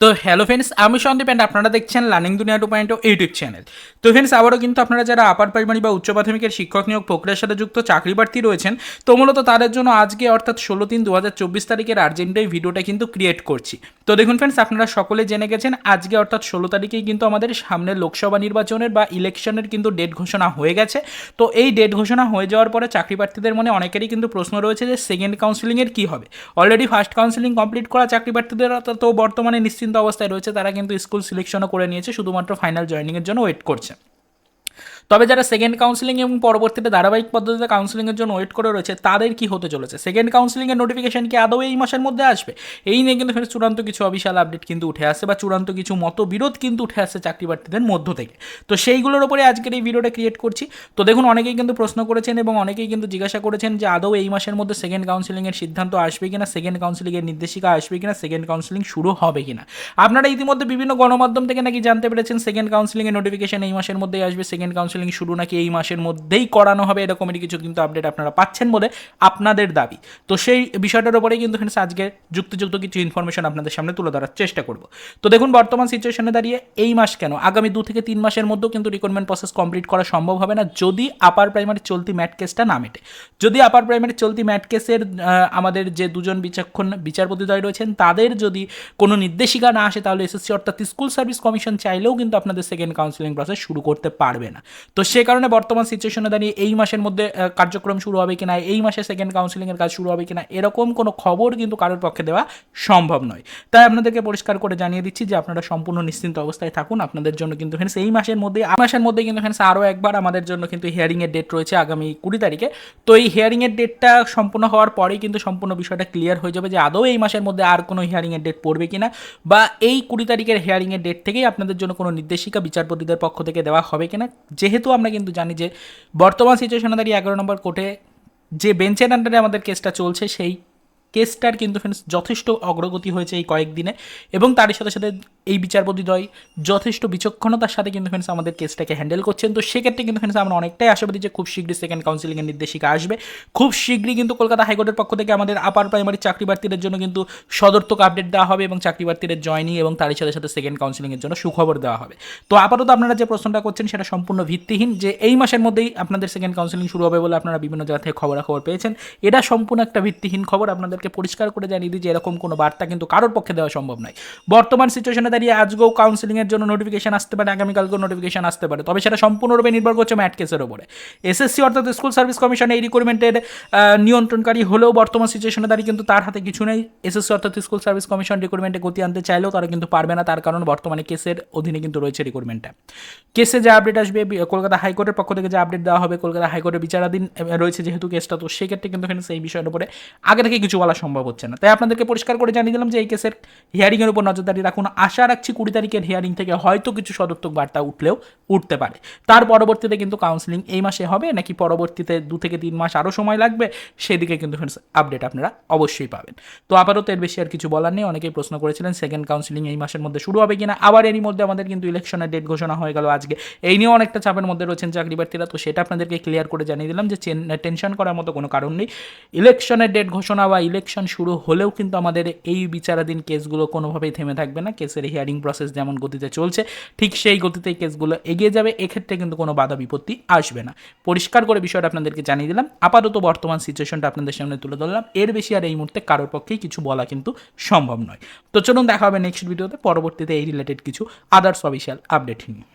তো hello friends আমি Sandeep and আপনারা দেখছেন learning Duniya two point YouTube channel তো ফ্রেন্ডস আবারও কিন্তু আপনারা যারা আপার প্রাইমারি বা উচ্চ প্রাথমিকের শিক্ষক নিয়োগ প্রক্রিয়ার সাথে যুক্ত, চাকরি প্রার্থী রয়েছেন, তো মূলত তাদের জন্য আজকে অর্থাৎ ষোলো তিন দু হাজার চব্বিশ তারিখের আর্জেন্ট এই ভিডিওটা কিন্তু ক্রিয়েট করছি। তো দেখুন ফ্রেন্ডস আপনারা সকলে জেনে গেছেন, আজকে অর্থাৎ ষোলো তারিখেই কিন্তু আমাদের সামনে লোকসভা নির্বাচনের বা ইলেকশনের কিন্তু ডেট ঘোষণা হয়ে গেছে। তো এই ডেট ঘোষণা হয়ে যাওয়ার পরে চাকরি প্রার্থীদের মনে অনেকেরই কিন্তু প্রশ্ন রয়েছে যে সেকেন্ড কাউন্সিলিংয়ের কী হবে? অলরেডি ফার্স্ট কাউন্সিলিং কমপ্লিট করা চাকরি প্রার্থীদের, তো বর্তমানে নিশ্চিন্ত অবস্থায় রয়েছে তারা কিন্তু স্কুল সিলেকশনও করে নিয়েছে শুধুমাত্র ফাইনাল জয়নিংয়ের জন্য ওয়েট করছে। তবে যারা সেকেন্ড কাউন্সিলিং এবং পরবর্তীতে ধারাবাহিক পদ্ধতিতে কাউন্সিলিংয়ের জন্য ওয়েট করে রয়েছে, তাদের কি হতে চলেছে? সেকেন্ড কাউন্সিলিংয়ের নোটিফিকেশন কি আদৌ এই মাসের মধ্যে আসবে? এই নিয়ে কিন্তু চূড়ান্ত কিছু অবিশাল আপডেট কিন্তু উঠে আসে বা চূড়ান্ত কিছু মতবিরোধ কিন্তু উঠে আসছে চাকরি প্রার্থীদের মধ্য থেকে। তো সেইগুলোর উপরে আজকের এই ভিডিওটা ক্রিয়েট করছি। তো দেখুন, অনেকেই কিন্তু প্রশ্ন করেছেন এবং অনেকেই কিন্তু জিজ্ঞাসা করেছেন যে আদৌ এই মাসের মধ্যে সেকেন্ড কাউন্সিলিংয়ের সিদ্ধান্ত আসবে কিনা সেকেন্ড কাউন্সিলিংয়ের নির্দেশিকা আসবে কিনা সেকেন্ড কাউন্সিলিং শুরু হবে কিনা? আপনারা ইতিমধ্যে বিভিন্ন গণমাধ্যম থেকে নাকি জানতে পেরেছেন সেকেন্ড কাউন্সিলিংয়ের নোটিফিকেশন এই মাসের মধ্যেই আসবে সেকেন্ড কাউন্সিলিং শুরু নাকি এই মাসের মধ্যেই করানো হবে এরকমই কিছু কিন্তু আপডেট আপনারা পাচ্ছেন বলে আপনাদের দাবি। তো সেই বিষয়টার উপরেই কিন্তু ফ্রেন্ডস আজকে যুক্তিযুক্ত কিছু ইনফরমেশন আপনাদের সামনে তুলে ধরার চেষ্টা করব। তো দেখুন, বর্তমান সিচুয়েশনে দাঁড়িয়ে এই মাস কেন? আগামী দু থেকে তিন মাসের মধ্যেও কিন্তু রিক্রুটমেন্ট প্রসেস কমপ্লিট করা সম্ভব হবে না যদি আপার প্রাইমারি চলতি ম্যাট কেসটা না মেটে। যদি আপার প্রাইমারি চলতি ম্যাট কেসের আমাদের যে দুজন বিচক্ষণ বিচারপতিদ্বয় রয়েছেন, তাদের যদি কোনো নির্দেশিকা না আসে, তাহলে এসএসসি অর্থাৎ স্কুল সার্ভিস কমিশন চাইলেও কিন্তু আপনাদের সেকেন্ড কাউন্সিলিং প্রসেস শুরু করতে পারবে না। তো সে কারণে বর্তমান সিচুয়েশনে দাঁড়িয়ে এই মাসের মধ্যে কার্যক্রম শুরু হবে কিনা, এই মাসে সেকেন্ড কাউন্সিলিংয়ের কাজ শুরু হবে কিনা, এরকম কোনো খবর কিন্তু কারোর পক্ষে দেওয়া সম্ভব নয়। তাই আপনাদেরকে পরিষ্কার করে জানিয়ে দিচ্ছি যে আপনারা সম্পূর্ণ নিশ্চিন্ত অবস্থায় থাকুন। আপনাদের জন্য কিন্তু ফ্রেন্ডস এই মাসের মধ্যে মাসের মধ্যে কিন্তু ফ্রেন্ডস আরও একবার আমাদের জন্য কিন্তু হিয়ারিংয়ের ডেট রয়েছে আগামী কুড়ি তারিখে। তো এই হিয়ারিংয়ের ডেটটা সম্পূর্ণ হওয়ার পরেই কিন্তু সম্পূর্ণ বিষয়টা ক্লিয়ার হয়ে যাবে যে আদৌ এই মাসের মধ্যে আর কোনো হিয়ারিংয়ের ডেট পড়বে কিনা বা এই কুড়ি তারিখের হিয়ারিংয়ের ডেট থেকেই আপনাদের জন্য কোনো নির্দেশিকা বিচারপতিদের পক্ষ থেকে দেওয়া হবে কিনা যেহেতু আমরা কিন্তু জানি যে বর্তমান সিচুয়েশনে দাঁড়িয়ে এগারো নম্বর কোর্টে যে বেঞ্চের আন্ডারে আমাদের কেসটা চলছে, সেই কেসটার কিন্তু ফ্রেন্ডস যথেষ্ট অগ্রগতি হয়েছে এই কয়েকদিনে এবং তারই সাথে সাথে এই বিচারপতিদ্বয় যথেষ্ট বিচক্ষণতার সাথে কিন্তু ফ্রেন্ডস আমাদের কেসটাকে হ্যান্ডেল করছেন। তো সেক্ষেত্রে কিন্তু ফ্রেন্ডস আমরা অনেকটাই আশাবাদী যে খুব শীঘ্রই সেকেন্ড কাউন্সিলিংয়ের নির্দেশিকা আসবে। খুব শীঘ্রই কিন্তু কলকাতা হাইকোর্টের পক্ষ থেকে আমাদের আপার প্রাইমারি চাকরি প্রার্থীদের জন্য কিন্তু সদর্থক আপডেট দেওয়া হবে এবং চাকরি প্রার্থীদের জয়নিং এবং তারই সাথে সাথে সেকেন্ড কাউন্সিলিংয়ের জন্য সুখবর দেওয়া হবে। তো আপাতত আপনারা যে প্রশ্নটা করছেন সেটা সম্পূর্ণ ভিত্তিহীন যে এই মাসের মধ্যেই আপনাদের সেকেন্ড কাউন্সিলিং শুরু হবে বলে আপনারা বিভিন্ন জায়গা থেকে খবরাখবর পেয়েছেন। এটা সম্পূর্ণ একটা ভিত্তিহীন খবর। আপনাদেরকে পরিষ্কার করে জানিয়ে দিই যে এরকম কোনো বার্তা কিন্তু কারোর পক্ষে দেওয়া সম্ভব নয়। বর্তমান সিচুয়েশনে দাঁড়িয়ে আজকেও কাউন্সিলিংয়ের জন্য নোটিফিকেশন আসতে পারে, আগামীকালকেও নোটিফিকেশন আসতে পারে। তবে সেটা সম্পূর্ণরূপে নির্ভর করছে ম্যাট কেসের উপরে। এসএসসি অর্থাৎ স্কুল সার্ভিস কমিশন এই রিক্রুটমেন্টের নিয়ন্ত্রণকারী হলেও বর্তমান সিচুয়েশনে দাঁড়িয়ে কিন্তু তার হাতে কিছু নেই। এসএসসি অর্থাৎ স্কুল সার্ভিস কমিশন রিক্রুটমেন্টে গতি আনতে চাইলেও তারা কিন্তু পারবে না, তার কারণ বর্তমানে কেসের অধীনে কিন্তু রয়েছে রিক্রুটমেন্টটা কেসে যে আপডেট আসবে কলকাতা হাইকোর্টের পক্ষ থেকে যে আপডেট দেওয়া হবে, কলকাতা হাইকোর্টের বিচারাধীন রয়েছে যেহেতু কেসটা, তো সেক্ষেত্রে কিন্তু এখানে সেই বিষয়ের উপরে আগে থেকে কিছু বলা সম্ভব হচ্ছে না। তাই আপনাদেরকে পরিষ্কার করে জানিয়ে দিলাম যে এই কেসের হিয়ারিংয়ের উপর নজরদারি রাখুন। আশা রাখছি কুড়ি তারিখের হিয়ারিং থেকে হয়তো কিছু সদর্থক বার্তা উঠলেও উঠতে পারে। তার পরবর্তীতে কিন্তু কাউন্সিলিং এই মাসে হবে, নাকি পরবর্তীতে দু থেকে তিন মাস আরও সময় লাগবে, সেদিকে কিন্তু ফ্রেন্ডস আপডেট আপনারা অবশ্যই পাবেন। তো আপাতত এর বেশি আর কিছু বলার নেই, অনেকেই প্রশ্ন করেছিলেন সেকেন্ড কাউন্সিলিং এই মাসের মধ্যে শুরু হবে কিনা, আবার এরই মধ্যে আমাদের কিন্তু ইলেকশনের ডেট ঘোষণা হয়ে গেল আজকে। এই নিয়েও অনেকটা চাপের মধ্যে রয়েছেন চাকরি প্রার্থীরা, তো সেটা আপনাদেরকে ক্লিয়ার করে জানিয়ে দিলাম যে টেনশন করার মতো কোনো কারণ নেই। ইলেকশনের ডেট ঘোষণা বা ইলেকশন শুরু হলেও কিন্তু আমাদের এই বিচারাধীন কেসগুলো কোনোভাবেই থেমে থাকবে না কেসের হিয়ারিং প্রসেস যেমন গতিতে চলছে, ঠিক সেই গতিতে কেসগুলো এগিয়ে যাবে, এক্ষেত্রে কিন্তু কোনো বাধা বিপত্তি আসবে না। পরিষ্কার করে বিষয়টা আপনাদেরকে জানিয়ে দিলাম। আপাতত বর্তমান সিচুয়েশনটা আপনাদের সামনে তুলে ধরলাম। এর বেশি আর এই মুহূর্তে কারোর পক্ষেই কিছু বলা কিন্তু সম্ভব নয়। তো চলুন দেখা হবে নেক্সট ভিডিওতে পরবর্তীতে এই রিলেটেড কিছু আদার্স অফিসিয়াল আপডেট নিয়ে।